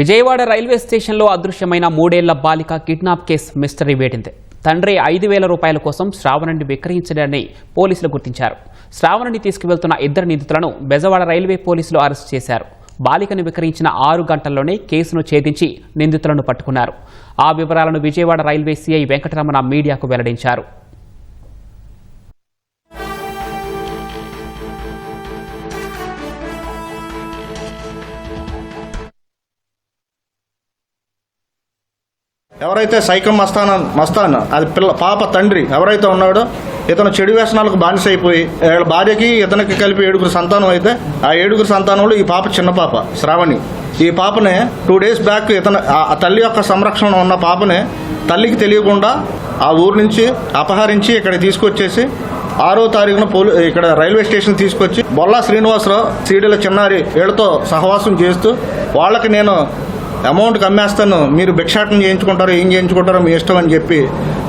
Vijayawada railway స్టేషన్లో అదృశ్యమైన మూడేళ్ళ బాలిక కిడ్నాప్ కేసు మిస్టరీ వేడింది తండ్రి ఐదు వేల రూపాయల కోసం శ్రావణుని విక్రయించడాన్ని పోలీసులు గుర్తించారు. శ్రావణుని తీసుకువెళ్తున్న ఇద్దరు నిందితులను బెజవాడ రైల్వే పోలీసులు అరెస్ట్ చేశారు. బాలికను విక్రయించిన ఆరు గంటల్లోనే కేసును ఛేదించి నిందితులను పట్టుకున్నారు. ఆ వివరాలను విజయవాడ రైల్వే సీఐ వెంకటరమణ మీడియాకు వెల్లడించారు. ఎవరైతే సైకం మస్తాన మస్తాన్ అది పిల్ల పాప తండ్రి ఎవరైతే ఉన్నాడో ఇతను చెడు వ్యసనాలకు బానిస అయిపోయి వీళ్ళ భార్యకి ఇతనికి కలిపి ఏడుగురు సంతానం అయితే ఆ ఏడుగురు సంతానంలో ఈ పాప చిన్న పాప శ్రావణి. ఈ పాపనే టూ డేస్ బ్యాక్ ఇతను ఆ ఆ తల్లి యొక్క సంరక్షణ ఉన్న పాపనే తల్లికి తెలియకుండా ఆ ఊరు నుంచి అపహరించి ఇక్కడ తీసుకొచ్చేసి ఆరో తారీఖున పోలీ ఇక్కడ రైల్వే స్టేషన్ తీసుకొచ్చి బొల్లా శ్రీనివాసరావు సీడీల చిన్నారి వీళ్ళతో సహవాసం చేస్తూ వాళ్ళకి నేను అమౌంట్కి అమ్మేస్తాను మీరు భిక్షాటం చేయించుకుంటారో ఏం చేయించుకుంటారో మీ ఇష్టం అని చెప్పి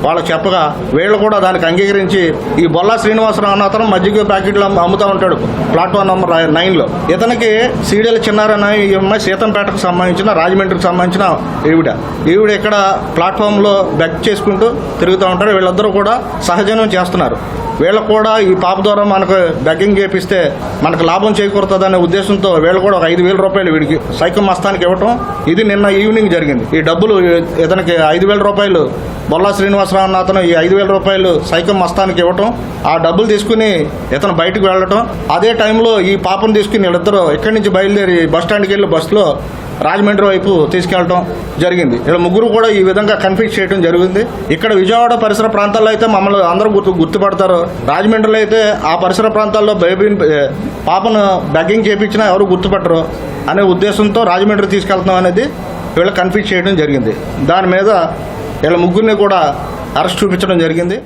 వాళ్ళు చెప్పగా వీళ్ళు కూడా దానికి అంగీకరించి ఈ బొల్లా శ్రీనివాసరావు అన్న అతను మజ్జిగ ప్యాకెట్లు అమ్ముతూ అమ్ముతా ఉంటాడు. ప్లాట్ఫామ్ నెంబర్ నైన్లో. ఇతనికి సీడీల చిన్నారన్న ఈ అమ్మాయి సీతంపేటకు సంబంధించిన రాజమండ్రికి సంబంధించిన ఈవిడ. ఈవిడ ఇక్కడ ప్లాట్ఫామ్లో బెక్ చేసుకుంటూ తిరుగుతూ ఉంటారు. వీళ్ళందరూ కూడా సహజనం చేస్తున్నారు. వీళ్ళకు కూడా ఈ పాప ద్వారా మనకు బెగ్గింగ్ చేపిస్తే మనకు లాభం చేకూరుతుందనే ఉద్దేశంతో వీళ్ళు కూడా ఒక ఐదు వేల రూపాయలు వీడికి సైకిల్ మస్తానికి ఇవ్వటం. ఇది నిన్న ఈవినింగ్ జరిగింది. ఈ డబ్బులు ఇతనికి ఐదు వేల రూపాయలు బొల్లా శ్రీనివాసరావు అన్న అతను ఈ ఐదు వేల రూపాయలు సైకం మస్తానికి ఇవ్వటం ఆ డబ్బులు తీసుకుని ఇతను బయటకు వెళ్ళటం అదే టైంలో ఈ పాపను తీసుకుని వీళ్ళిద్దరూ ఇక్కడి నుంచి బయలుదేరి బస్ స్టాండ్కి వెళ్ళి బస్సులో రాజమండ్రి వైపు తీసుకెళ్ళటం జరిగింది. ఇలా ముగ్గురు కూడా ఈ విధంగా కన్ఫ్యూజ్ చేయడం జరిగింది. ఇక్కడ విజయవాడ పరిసర ప్రాంతాల్లో అయితే మమ్మల్ని అందరూ గుర్తు గుర్తుపడతారు. రాజమండ్రిలో అయితే ఆ పరిసర ప్రాంతాల్లో బేబీ పాపను బెగ్గింగ్ చేయించినా ఎవరు గుర్తుపట్టరు అనే ఉద్దేశంతో రాజమండ్రి తీసుకెళ్తాం అనేది వీళ్ళు కన్ఫ్యూజ్ చేయడం జరిగింది. దాని మీద వీళ్ళ ముగ్గురిని కూడా అరెస్ట్ చూపించడం జరిగింది.